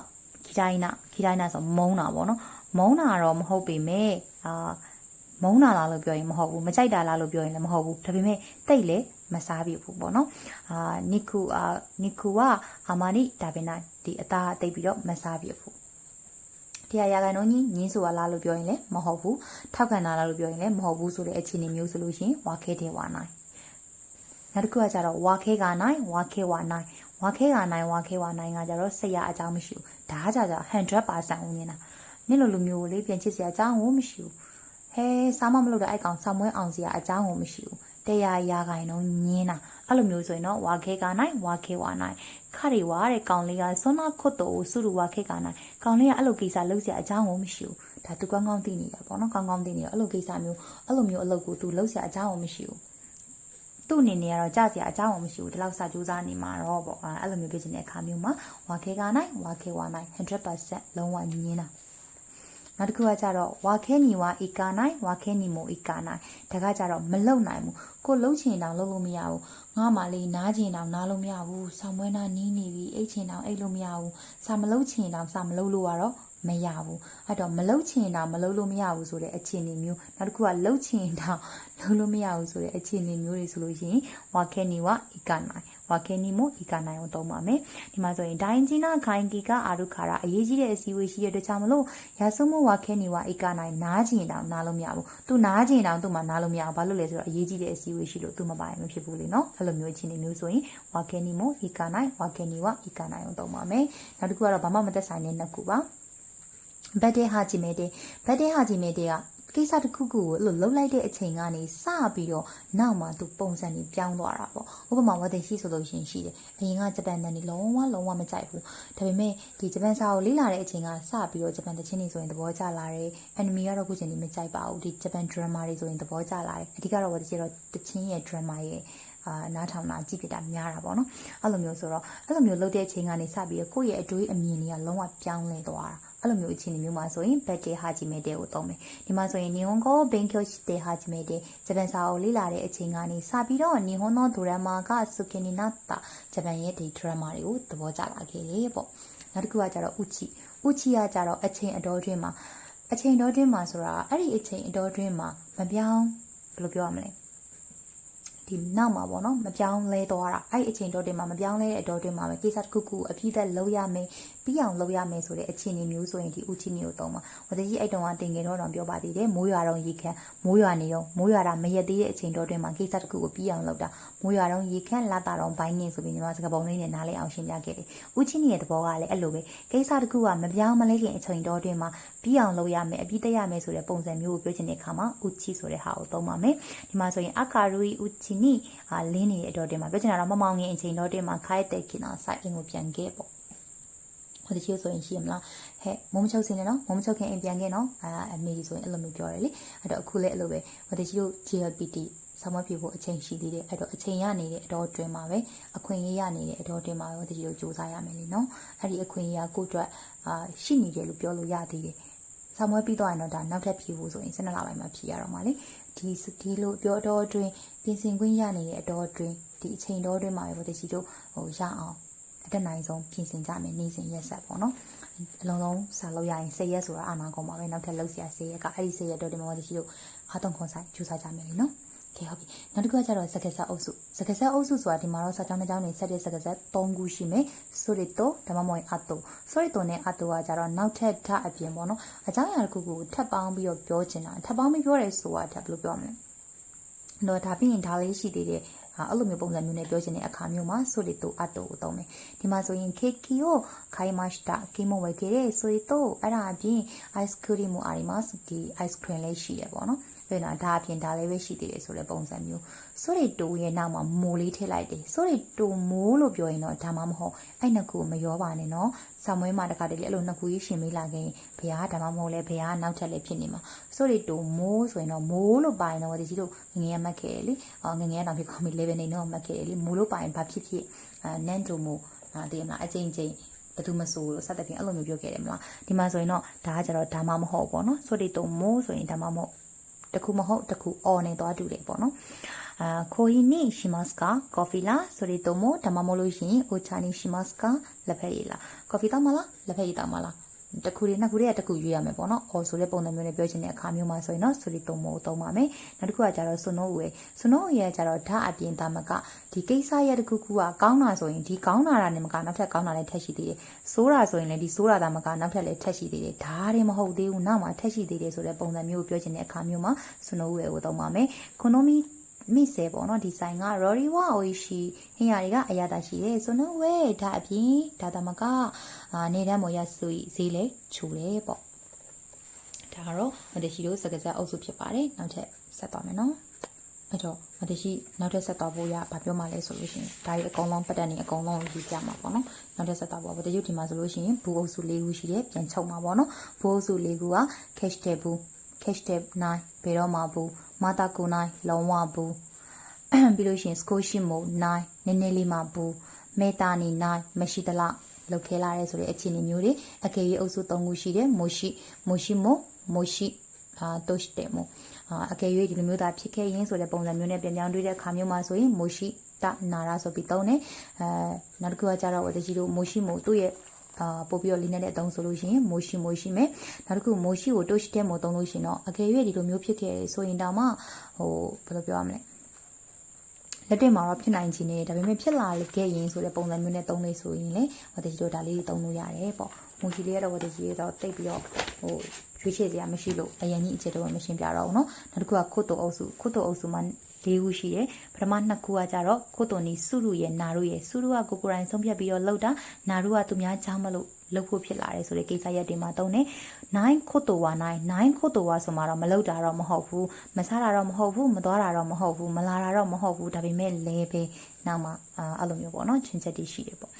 ခီတိုင်းနာခီတိုင်းနာဆိုမုံတာပေါ့နော်မုံတာတော့မဟုတ်ပေမဲ့အာ မုံတာလားလို့ပြောရင်မဟုတ်ဘူးမကြိုက်တာလားလို့ပြောရင်လည်းမဟုတ်ဘူးဒါပေမဲ့တိတ်လေမစားပြဘူးပေါ့နော်အာနိခုအာနိခုကအာမာနိဒါပင်နာဒီအသားတိတ်ပြီးတော့မစားပြဘူးတရားရာခိုင်နှုန်းကြီးညင်းဆိုတာလားလို့ပြောရင်လည်းမဟုတ်ဘူးထောက်ခံတာလားလို့ပြောရင်လည်းမဟုတ်ဘူးဆိုတဲ့အခြေအနေမျိုးဆိုလို့ရှိရင်ဝါခဲတယ်ဝါနိုင်နောက်တစ်ခုကကြတော့ဝါခဲကနိုင်ဝါခဲဝါနိုင်ဝါခဲကနိုင်ဝါခဲဝါနိုင်ကကြတော့စိတ်ရအကြောင်းမရှိဘူးဒါကကြကြ100%ဦးမြင်တာနင့်လိုလူမျိုးကိုလေးပြန်ချစ်စရာအကြောင်းကိုမရှိဘူး ဟဲစားမမလို့တဲ့အဲ့ကောင်ဆောင်းမွဲအောင်စရာအကြောင်းကိုမရှိဘူးတရားရာခိုင်နှုန်းညင်းတာအဲ့လိုမျိုးဆိုရင်တော့ဝါခဲကနိုင်ဝါခဲဝါနိုင်ခရီဝါတဲ့ကောင်လေးကစွန်းနာခွတ်တော်ကိုစုလူဝါခဲကနိုင်ကောင်လေးကအဲ့လိုကိစ္စလုပ်စရာအကြောင်းကိုမရှိဘူးဒါသူကောင်းကောင်းသိနေတာပေါ့နော်ကောင်းကောင်းသိနေတော့အဲ့လိုကိစ္စမျိုးအဲ့လိုမျိုးအလုပ်ကိုသူလုပ်စရာအကြောင်းကိုမရှိဘူးသူ့အနေနဲ့ကတော့ကြစရာအကြောင်းမှမရှိဘူးဒီလောက်စာကြိုးစားနေမှာတော့ပေါ့အဲ့လိုမျိုးဖြစ်နေတဲ့အခါမျိုးမှာဝါခဲကနိုင်ဝါခဲဝါနိုင်100%လုံးဝညင်းတာ နောက်တစ်ခုကကြတော့ဝါခဲညီဝါဧကာနိုင်ဝါခဲညီမိုဧကာနိုင်ဒါကကြတော့မလုံနိုင်ဘူးကိုလှုပ်ချင်တောင်လှုပ်လို့မရဘူးငါမှလေးနားချင်တောင်နားလို့မရဘူးဆောင်းမွေးနာနီးနေပြီအိတ်ချင်တောင်အိတ်လို့မရဘူးစာမလှုပ်ချင်တောင်စာမလှုပ်လို့ကတော့မရဘူးအဲ့တော့မလှုပ်ချင်တောင်မလှုပ်လို့မရဘူးဆိုတဲ့အခြေအနေမျိုးနောက်တစ်ခုကလှုပ်ချင်တောင်လှုပ်လို့မရဘူးဆိုတဲ့အခြေအနေမျိုးတွေဆိုလို့ရှိရင်ဝါခဲနီဝဧကာနိုင် ဝါခဲနီမိုဧကာနိုင်ကိုသုံးပါမယ်ဒီမှာဆိုရင်ဒိုင်းဂျီနာခိုင်ကီကအာရုခါရာအရေးကြီးတဲ့အစည်းအဝေးရှိတဲ့အတွက်ကြောင့်မလို့ရာစုမိုဝါခဲနီဝဧကာနိုင်နားချင်တောင်နားလို့မရဘူးသူနားချင်တောင်သူ့မှာနားလို့မရဘူးဘာလို့လဲဆိုတော့အရေးကြီးတဲ့အစည်းအဝေးရှိလို့သူ့မပါရင်မဖြစ်ဘူးလေနော်အဲ့လိုမျိုးအခြေအနေမျိုးဆိုရင်ဝါခဲနီမိုဧကာနိုင်ဝါခဲနီဝဧကာနိုင်ကိုသုံးပါမယ်နောက်တစ်ခုကတော့ဘာမှမသက်ဆိုင်တဲ့နှစ်ခုပါဘတ်တေဟာဂျီမေတေဘတ်တေဟာဂျီမေတေက ကိစ္စတစ်ခုခုကိုအဲ့လိုလှုပ်လိုက်တဲ့အချိန်ကနေစပြီးတော့နောက်မှသူပုံစံကြီးပြောင်းသွားတာပေါ့ဥပမာဝတ်သိရှိဆိုလို့ရှိရင်ရှိတယ်အရင်ကဂျပန်တန်တွေလုံးဝလုံးဝမကြိုက်ဘူးဒါပေမဲ့ဒီဂျပန်စာကိုလေ့လာတဲ့အချိန်ကစပြီးတော့ဂျပန်တချင်းတွေဆိုရင်သဘောကျလာတယ်အနီမီကတော့ခုချိန်ကြီးမကြိုက်ပါဘူးဒီဂျပန်ဒရမာတွေဆိုရင်သဘောကျလာတယ်အဓိကတော့ဝတ်သိရှိတော့တချင်းရဲ့ဒရမာရဲ့ အာနားထောင်တာကြည့်ဖြစ်တာများတာပေါ့နော်အဲ့လိုမျိုးဆိုတော့အဲ့လိုမျိုးလုပ်တဲ့အချိန်ကနေစပြီးကိုယ့်ရဲ့အတွေးအမြင်တွေကလုံးဝပြောင်းလဲသွားတာအဲ့လိုမျိုးအခြေအနေမျိုးမှာဆိုရင်ဘက်တေဟာဂျီမေတေကိုသုံးမယ်ဒီမှာဆိုရင်နီဟွန်ကိုဘင်ကျော်တေဟာဂျီမေတေဂျပန်စာအုပ်လေ့လာတဲ့အချိန်ကနေစပြီးတော့နီဟွန်သောဒိုရမာကစုကင်နီနာတာဂျပန်ရဲ့ဒီဒရမာတွေကိုသဘောကျလာခဲ့တယ်ပေါ့နောက်တစ်ခုကကြတော့ဥချီဥချီကကြတော့အချိန်အတော်တွင်းမှာအချိန်တော်တွင်းမှာဆိုတာအဲ့ဒီအချိန်အတော်တွင်းမှာမပြောင်းဘယ်လိုပြောရမလဲ ဒီနောက်မှာပေါ့နော်မပြောင်းလဲသွားတာအဲ့ဒီအချိန်တော်တင်မှာမပြောင်းလဲတဲ့အတော်တင်မှာပဲကိစ္စတစ်ခုခုအပြည့်သက်လုပ်ရမယ် ပြီးအောင်လုပ်ရမယ်ဆိုတဲ့အခြေအနေမျိုးဆိုရင်ဒီဥချီနီကိုသုံးပါဝတကြီးအဲ့တုန်းကတင်ငယ်တော့တော့ပြောပါသေးတယ်မိုးရွာတော့ရေခမ်းမိုးရွာနေတော့မိုးရွာတာမရက်သေးတဲ့အချိန်တော်တင်မှာကိစ္စတစ်ခုကိုပြီးအောင်လုပ်တာမိုးရွာတော့ရေခမ်းလာတာတော့ဘိုင်းနေဆိုပြီးညီမစကားပုံလေးနဲ့နားလည်အောင်ရှင်းပြခဲ့တယ်ဥချီနီရဲ့သဘောကလည်းအဲ့လိုပဲကိစ္စတစ်ခုကမပြောင်းမလဲခင်အချိန်တော်တင်မှာပြီးအောင်လုပ်ရမယ်အပြီးတက်ရမယ်ဆိုတဲ့ပုံစံမျိုးကိုပြောချင်တဲ့အခါမှာဥချီဆိုတဲ့ဟာကိုသုံးပါမယ်ဒီမှာဆိုရင်အကာရူဥချီနီအာလင်းနေတဲ့အတော်တင်မှာပြောချင်တာတော့မမောင်ငင်အချိန်တော်တင်မှာခိုင်းတဲ့ခင်အောင်စိုက်အင်ကိုပြန်ခဲ့ပေါ့ ဟိုတချို့ဆိုရင်ရှိရမလားဟဲ့မုံမချုပ်စင်းနေနော်မုံမချုပ်ခင်အိမ်ပြန်ခဲ့နော်အာအမေကြီးဆိုရင်အဲ့လိုမျိုးပြောတယ်လေအဲ့တော့အခုလည်းအဲ့လိုပဲဟိုတချို့ GLPT ဆောင်းမပြဖို့အချိန်ရှိသေးတယ်အဲ့တော့အချိန်ရနေတဲ့အတော်တွင်မှာပဲအခွင့်အရေးရနေတဲ့အတော်တွင်မှာပဲတချို့စူးစမ်းရမယ်လေနော်အဲ့ဒီအခွင့်အရေးကကိုယ့်အတွက်အာရှိနေတယ်လို့ပြောလို့ရသေးတယ်ဆောင်းမပြီးတော့ရင်တော့ဒါနောက်ထပ်ဖြည့်ဖို့ဆိုရင်12လပိုင်းမှာဖြည့်ရတော့မှာလေဒီဒီလိုပြောတော့အတွင်းပြင်ဆင်ခွင့်ရနေတဲ့အတော်အတွင်းဒီအချိန်တော်အတွင်းမှာပဲတချို့ဟိုရအောင် အတက်နိုင်ဆုံးပြင်ဆင်ကြမယ်နေ့စဉ်ရက်ဆက်ပေါ့နော်အလုံးလုံးစာလို့ရရင်10ရက်ဆိုတာအာနာကုန်ပါပဲနောက်ထပ်လောက်စရာ10ရက်ကအဲ့ဒီ10ရက်တော့ဒီမှာတချို့အားတုံခွန်ဆိုင်ကြိုးစားကြမယ်လေနော်ကဲဟုတ်ပြီနောက်တစ်ခုကကျတော့စကဆက်အုပ်စုစကဆက်အုပ်စုဆိုတာဒီမှာတော့စာကြောင်းတစ်ကြောင်းနေဆက်တဲ့စကဆက်၃ခုရှိမယ်ဆိုရတော့ဒါမှမဟုတ်အတုဆိုရတော့နဲ့အတုကကျတော့နောက်ထပ်ဓာတ်အပြင်ပေါ့နော်အကြောင်းအရာတစ်ခုကိုထပ်ပေါင်းပြီးတော့ပြောချင်တာထပ်ပေါင်းပြီးပြောရဲဆိုတာဘယ်လိုပြောမလဲတော့ဒါပြီးရင်ဒါလေးရှိသေးတယ် အဲ့လိုမျိုးပုံစံမျိုးနဲ့ပြောချင်တဲ့အခါမျိုးမှာဆိုရီတိုအတိုကိုသုံးမယ်ဒီမှာဆိုရင်ခေကီယိုခိုင်မတ်တာကီမိုဝဲခဲ့တဲ့ဆိုရီတိုအဲ့ဒါအပြင် ice cream အားဒီမှာဒီ ice cream လေးရှိရပေါ့နော်ပြန်လာဒါအပြင်ဒါလေးပဲရှိသေးတယ်ဆိုတဲ့ပုံစံမျိုး ဆိုရီတိုရဲ့နောက်မှာမိုလေးထည့်လိုက်တယ်ဆိုရီတိုမိုးလို့ပြောရင်တော့ဒါမှမဟုတ်အဲ့နှစ်ခုမရောပါနဲ့နော်ဆောင်းမွေးမှာတခါတည်းလေအဲ့လိုနှစ်ခုကြီးရှင်မေးလာခင်ဘုရားဒါမှမဟုတ်လေဘုရားနောက်ထပ်လည်းဖြစ်နေမှာဆိုရီတိုမိုးဆိုရင်တော့မိုးလို့ပါရင်တော့ဒီကြီးတို့ငငယ်ရမှတ်ခဲ့တယ်လေအော်ငငယ်ရတော့ဖြစ်ကောင်းပြီ level နေတော့မှတ်ခဲ့တယ်လေမိုးလို့ပါရင်ဘာဖြစ်ဖြစ်အဲနန်တိုမိုးအာတည်မလားအချင်းချင်းဘယ်သူမဆိုလို့စသဖြင့်အဲ့လိုမျိုးပြောခဲ့တယ်မလားဒီမှာဆိုရင်တော့ဒါကကြတော့ဒါမှမဟုတ်ပေါ့နော်ဆိုရီတိုမိုးဆိုရင်ဒါမှမဟုတ်တခုမဟုတ်တခုအော်နေသွားတူတယ်ပေါ့နော် အာခိုဟီနီရှိမတ်ကာကော်ဖီလားဆိုရီတိုမိုဒါမှမဟုတ်လို့ရှိရင်အိုချာနီရှိမတ်ကာလက်ဖက်ရည်လားကော်ဖီတောက်မလားလက်ဖက်ရည်တောက်မလားတခုလေးနှစ်ခုလေးကတခုရွေးရမယ်ပေါ့နော်အော်ဆိုတဲ့ပုံစံမျိုးနဲ့ပြောချင်တဲ့အခါမျိုးမှာဆိုရင်တော့ဆိုရီတိုမိုကိုသုံးပါမယ်နောက်တစ်ခုကကြတော့ဆွနိုးဝဲဆွနိုးဝဲကကြတော့ဓာအပြင်သားမကဒီကိစ္စရဲ့တခုခုကကောင်းတာဆိုရင်ဒီကောင်းတာတာနဲ့မကနောက်ထပ်ကောင်းတာလည်းထက်ရှိသေးတယ်ဆိုးတာဆိုရင်လည်းဒီဆိုးတာတာမကနောက်ထပ်လည်းထက်ရှိသေးတယ်ဒါတွေမဟုတ်သေးဘူးနောက်မှာထက်ရှိသေးတယ်ဆိုတဲ့ပုံစံမျိုးကိုပြောချင်တဲ့အခါမျိုးမှာဆွနိုးဝဲကိုသုံးပါမယ်ကိုနို မီမိစေပေါ့နော်ဒီဆိုင်က Rory Wa Oishi ဟင်းရတွေကအရသာရှိတယ်ဆိုတော့ဝဲဒါအပြင်ဒါသမကအာနေတန်းမော်ရဆွေဈေးလဲခြူတယ်ပေါ့ဒါကတော့မတရှိတို့စကားစအုပ်စုဖြစ်ပါတယ်နောက်ထပ်ဆက်သွားမယ်နော်အဲ့တော့မတရှိနောက်ထပ်ဆက်သွားဖို့ရဘာပြောမှလဲဆိုလို့ရှိရင်ဒါရီအကောင်လုံးပတ်တက်နေအကောင်လုံးယူပြမှာပေါ့နော်နောက်ထပ်ဆက်သွားဖို့မတရှိဒီမှာဆိုလို့ရှိရင်ဘူအုပ်စု၄ခုရှိတယ်ပြန်ချုပ်မှာပေါ့နော်ဘူအုပ်စု၄ခုက cash tag ဘူး cash tag 9ဘယ်တော့မှဘူးမာတာကို9လုံးဝဘူးပြီးလို့ရှိရင် squash မို့9နည်းနည်းလေးမှဘူးမေတာနီ9မရှိသလားလောက်ခဲလာရဲဆိုတဲ့အခြေအနေမျိုးတွေအကေရေးအုပ်စု၃ခုရှိတယ်မိုရှိမိုရှိမိုမိုရှိအာတိုရှ်တယ်မိုအာအကေရေးဒီလိုမျိုးသားဖြစ်ခဲ့ရင်းဆိုတဲ့ပုံစံမျိုးနဲ့ပြန်ပြောင်းတွေးတဲ့ခါမျိုးမှာဆိုရင်မိုရှိတနာရာဆိုပြီးသုံးတယ်အဲနောက်တစ်ခုကကြတော့ဝတကြီးတို့မိုရှိမိုသူ့ရဲ့ အာပို့ပြီးတော့လေးနဲ့တဲ့အသုံးဆိုလို့ရှိရင်မိုရှိမိုရှိမယ်နောက်တစ်ခုမိုရှိကိုတိုရှ်တဲ့မို့သုံးလို့ရှိရင်တော့အကေရေးဒီလိုမျိုးဖြစ်ခဲ့ဆိုရင်တောင်မှဟိုဘယ်လိုပြောရမလဲလက်တွေ့မှာတော့ဖြစ်နိုင်ချင်နေဒါပေမဲ့ဖြစ်လာခဲ့ရင်ဆိုတဲ့ပုံစံမျိုးနဲ့သုံးလို့ဆိုရင်လေဝတကြီးတို့ဒါလေးသုံးလို့ရတယ်ပေါ့မူရှိလေးကတော့ဝတကြီးတော့တိတ်ပြီးတော့ဟိုရွေးချယ်စရာမရှိလို့အရင်ကြီးအခြေတော့မရှင်းပြတော့ဘူးเนาะနောက်တစ်ခုကခွတ်တုံအုပ်စုခွတ်တုံအုပ်စုမှာ ၄ခုရှိတယ်ပထမနှစ်ခုကကြတော့ခွတ်တုံနီစုရုရဲ့နာရုရဲ့စုရုကကိုကိုရိုင်းဆုံးဖြတ်ပြီးတော့လှုပ်တာနာရုကသူများချောင်းမလို့လှုပ်ဖို့ဖြစ်လာတယ်ဆိုတဲ့ကိစ္စရက်တွေမှာတုံးတယ်9ခွတ်တုံဝါ9 9ခွတ်တုံဝါဆိုမှတော့မလှုပ်တာတော့မဟုတ်ဘူးမစားတာတော့မဟုတ်ဘူးမသွားတာတော့မဟုတ်ဘူးမလာတာတော့မဟုတ်ဘူးဒါပေမဲ့လဲပဲနောက်မှအာအဲ့လိုမျိုးပေါ့နော်ချင်းချက်တွေရှိတယ်ပေါ့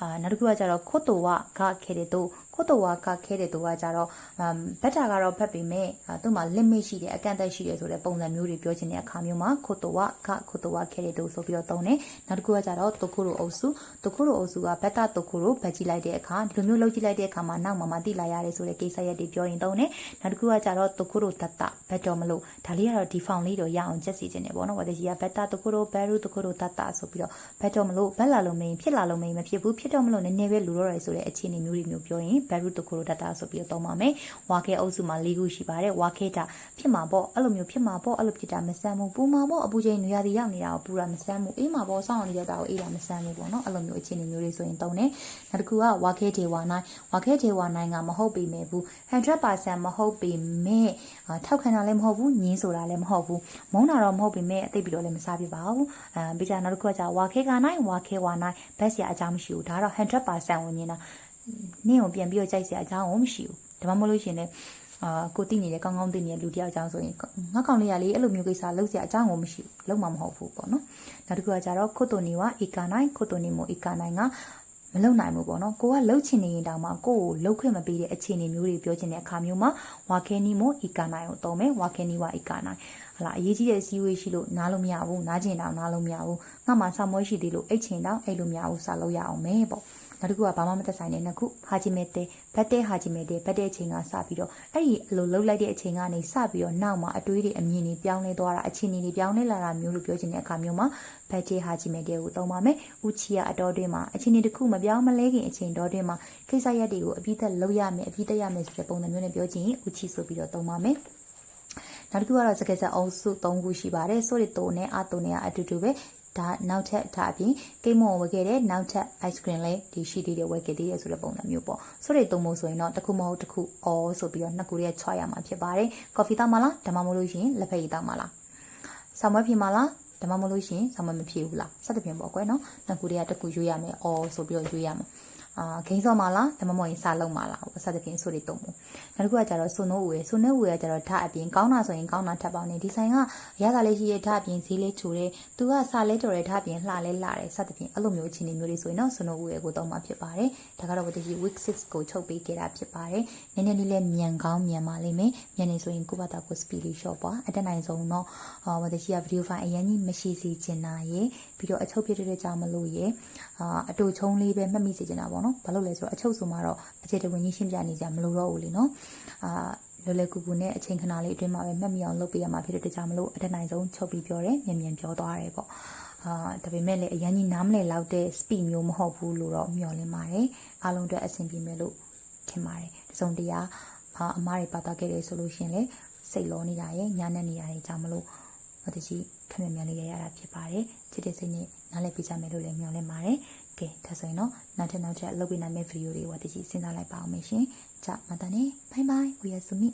အာနောက်တစ်ခုကကြတော့ခွတ်တုံဝကခဲတဲ့တို့ခွတ်တုံဝကခဲတဲ့တို့ကကြတော့ဘက်တာကတော့ဖတ်ပြီးမဲ့သူ့မှာ limit ရှိတယ်အကန့်အသတ်ရှိတယ်ဆိုတဲ့ပုံစံမျိုးတွေပြောချင်တဲ့အခါမျိုးမှာခွတ်တုံဝကခွတ်တုံဝခဲတဲ့တို့ဆိုပြီးတော့သုံးတယ်နောက်တစ်ခုကကြတော့တုခုရိုအုပ်စုတုခုရိုအုပ်စုကဘက်တာတုခုရိုဗတ်ကြည့်လိုက်တဲ့အခါဒီလိုမျိုးလုပ်ကြည့်လိုက်တဲ့အခါမှာနောက်မှမှသိလာရတယ်ဆိုတဲ့ကိစ္စရက်တွေပြောရင်သုံးတယ်နောက်တစ်ခုကကြတော့တုခုရိုတတဘက်တော်မလို့ဒါလေးကတော့ဒီဖောင်လေးတော့ရအောင်ချက်စီခြင်းတယ်ပေါ့နော်ဝါတကြီးကဘက်တာတုခုရိုဘယ်ရူတုခုရိုတတဆိုပြီးတော့ဘက်တော်မလို့ဘက်လာလုံးမင်းဖြစ်လာလုံးမင်းမဖြစ်ဘူးဖြစ်တော့မလို့နည်းနည်းပဲလူတော့ရဆိုတဲ့အခြေအနေမျိုးတွေမျိုးပြောရင်ဘယ်ရူတုခုရိုတတဆိုပြီးတော့သုံးပါမယ်ဝါခဲအုပ်စုမှာ၄ခုရှိပါတယ်ဝါခဲတာဖြစ်မှာပေါ့အဲ့လိုမျိုးဖြစ်မှာပေါ့အဲ့လိုဖြစ်တာမဆန်းဘူးပူမှာပေါ့အပူချိန်နေရာဒီရောက်နေတာကိုပူတာမဆန်းဘူးအေးမှာပေါ့စောင့်နေတဲ့တာကိုအေးတာမဆန်းဘူးပေါ့နော်အဲ့လိုမျိုးအခြေအနေမျိုးတွေဆိုရင်သုံးတယ်နောက်တစ်ခုကဝါခဲဒေဝနိုင်ဝါခဲဒေဝနိုင်ကမဟုတ်ပေမဲ့ဘူး100%မဟုတ်ပေမဲ့ ထောက်ခံတာလည်းမဟုတ်ဘူးညင်းဆိုတာလည်းမဟုတ်ဘူးမုန်းတာတော့မဟုတ်ပေမဲ့အသိပြီးတော့လည်းမစားပြပါဘူးအဲပြီးကြနောက်တစ်ခုကကြာဝါခဲကနိုင်ဝါခဲဝါနိုင်ဘက်စရာအကြောင်းမရှိဘူးဒါတော့100%ဝင်နေတာနင့်ကိုပြန်ပြီးတော့ကြိုက်စရာအကြောင်းကိုမရှိဘူးဒါမှမဟုတ်လို့ရှင်လည်းအာကိုတိနေတဲ့ကောင်းကောင်းသိနေတဲ့လူတယောက်အကြောင်းဆိုရင်ငါကောင်လေးကလေအဲ့လိုမျိုးကိစ္စလုပ်စရာအကြောင်းကိုမရှိဘူးလုံးမမဟုတ်ဘူးပေါ့နော်နောက်တစ်ခုကကြတော့ခုတ်တုန်နေဝဧကာနိုင်ခုတ်တုန်နေမို့ဧကာနိုင်က မလုံနိုင်ဘူးပေါ့နော်ကိုကလှုပ်ချင်နေရင်တောင်မှကိုကိုလှုပ်ခွင့်မပေးတဲ့အခြေအနေမျိုးတွေပြောချင်တဲ့အခါမျိုးမှာဝါခဲနီမို့ဧကာနိုင်ကိုသုံးမယ်ဝါခဲနီဝဧကာနိုင်ဟလာအရေးကြီးတဲ့စီဝေးရှိလို့နားလို့မရဘူးနားကျင်တောင်နားလို့မရဘူးငါမှစာမွေးရှိသေးလို့အိတ်ချင်တောင်အိတ်လို့မရဘူးစာလို့ရအောင်မယ်ပေါ့ နောက်တစ်ခုကဘာမှမသက်ဆိုင်တဲ့နှစ်ခုဟာဂျီမဲတဲဘတ်တဲဟာဂျီမဲတဲဘတ်တဲအချိန်ကစပြီးတော့အဲ့ဒီအလိုလှုပ်လိုက်တဲ့အချိန်ကနေစပြီးတော့နောက်မှာအတွေးတွေအမြင်တွေပြောင်းလဲသွားတာအခြေအနေတွေပြောင်းလဲလာတာမျိုးလို့ပြောချင်တဲ့အခါမျိုးမှာဘတ်တဲဟာဂျီမဲတဲကိုသုံးပါမယ်ဦးချီယာအတော်တွင်းမှာအခြေအနေတစ်ခုမပြောင်းမလဲခင်အချိန်တော်တွင်းမှာကိစ္စရက်တွေကိုအပြည့်သက်လုပ်ရမယ်အပြည့်သက်ရမယ်ဆိုတဲ့ပုံစံမျိုးနဲ့ပြောချင်ရင်ဦးချီဆိုပြီးတော့သုံးပါမယ်နောက်တစ်ခုကတော့စကယ်ဆက်အောင်စု၃ခုရှိပါတယ်ဆိုရီတိုနဲ့အာတိုနဲ့အတူတူပဲ ဒါနောက်ထပ်ဒါအပြင်ကိတ်မွန်ဝယ်ခဲ့တဲ့နောက်ထပ် ice cream လေးဒီရှိသေးတယ်ဝယ်ခဲ့သေးတယ်ဆိုတဲ့ပုံစံမျိုးပေါ့ဆိုတဲ့သုံးဖို့ဆိုရင်တော့တစ်ခုမဟုတ်တစ်ခုအော်ဆိုပြီးတော့နှစ်ခုရဲ့ချွာရမှာဖြစ်ပါတယ်ကော်ဖီတောက်မလားဒါမှမဟုတ်လို့ရှိရင်လက်ဖက်ရည်တောက်မလားဆောင်းမဖြစ်မလားဒါမှမဟုတ်လို့ရှိရင်ဆောင်းမမဖြစ်ဘူးလားစသဖြင့်ပေါ့ကွယ်နော်နှစ်ခုတည်းကတစ်ခုရွေးရမယ်အော်ဆိုပြီးတော့ရွေးရမှာ အာဂိမ်းစော်မလားဒါမှမဟုတ်ရင်စာလုံးမလားဟိုစသဖြင့်ဆိုတွေတုံးမှုနောက်တစ်ခုကကျတော့ဆွနိုးဦးရယ်ဆွနိုးဦးရယ်ကကျတော့ဓာတ်အပြင်ကောင်းတာဆိုရင်ကောင်းတာထပ်ပေါင်းနေဒီဆိုင်ကအရသာလေးရှိရဲ့ဓာတ်အပြင်ဈေးလေးချိုတယ်သူကစာလဲတော်တဲ့ဓာတ်အပြင်လှလဲလှတယ်စသဖြင့်အဲ့လိုမျိုးအခြေအနေမျိုးတွေဆိုရင်တော့ဆွနိုးဦးရယ်ကိုတုံးမှာဖြစ်ပါတယ်ဒါကတော့ဝတ္တရှိ week 6ကိုချုပ်ပေးခဲ့တာဖြစ်ပါတယ်နည်းနည်းလေးလေးမြန်ကောင်းမြန်ပါလိမ့်မယ်မြန်နေဆိုရင်ကိုယ့်ဘာသာကို speed လေး short ပါအတက်နိုင်ဆုံးတော့အာဝတ္တရှိက video file အရင်ကြီးမရှိစေချင်တာရယ်ပြီးတော့အချုပ်ပြတဲ့ကြောင်မလို့ရယ်အာအတူချုံလေးပဲမှတ်မိစေချင်တာပေါ့နော်နော်ဘာလို့လဲဆိုတော့အချုပ်ဆိုမှာတော့အခြေတဝင်ကြီးရှင်းပြနေကြမလို့တော့ဘူးလीနော်အာလွယ်လွယ်ကူကူနဲ့အချိန်ခဏလေးအတွင်းမှာပဲမှတ်မိအောင်လုပ်ပေးရမှာဖြစ်တဲ့တကြောင်မလို့အထက်နိုင်ဆုံးချုပ်ပြီးပြောတယ်မြန်မြန်ပြောသွားတယ်ပေါ့အာဒါပေမဲ့လည်းအရင်ကြီးနားမလည်လောက်တဲ့ speed မျိုးမဟုတ်ဘူးလို့တော့မျှော်လင့်ပါတယ်အားလုံးအတွက်အဆင်ပြေမယ်လို့ထင်ပါတယ်တစုံတရာအမားတွေပါသွားခဲ့တယ်ဆိုလို့ရှင်လေစိတ်လောနေတာရယ်ညာနေနေတာရယ်ကြောင့်မလို့တတိခက်မြန်မြန်လေးရရတာဖြစ်ပါတယ်ချစ်တဲ့စိတ်နဲ့နားလည်ပြကြမယ်လို့လည်းမျှော်လင့်ပါတယ် ကဲဒါဆိုရင်တော့နောက်ထပ်နောက်ထပ်လုပ်ပေးနိုင်မယ့်ဗီဒီယိုတွေဝတ္တရှိစဉ်းစားလိုက်ပါအောင်မရှင်ကြမတန်နဲ့ဘိုင်ဘိုင်ဝီယာဆူမီ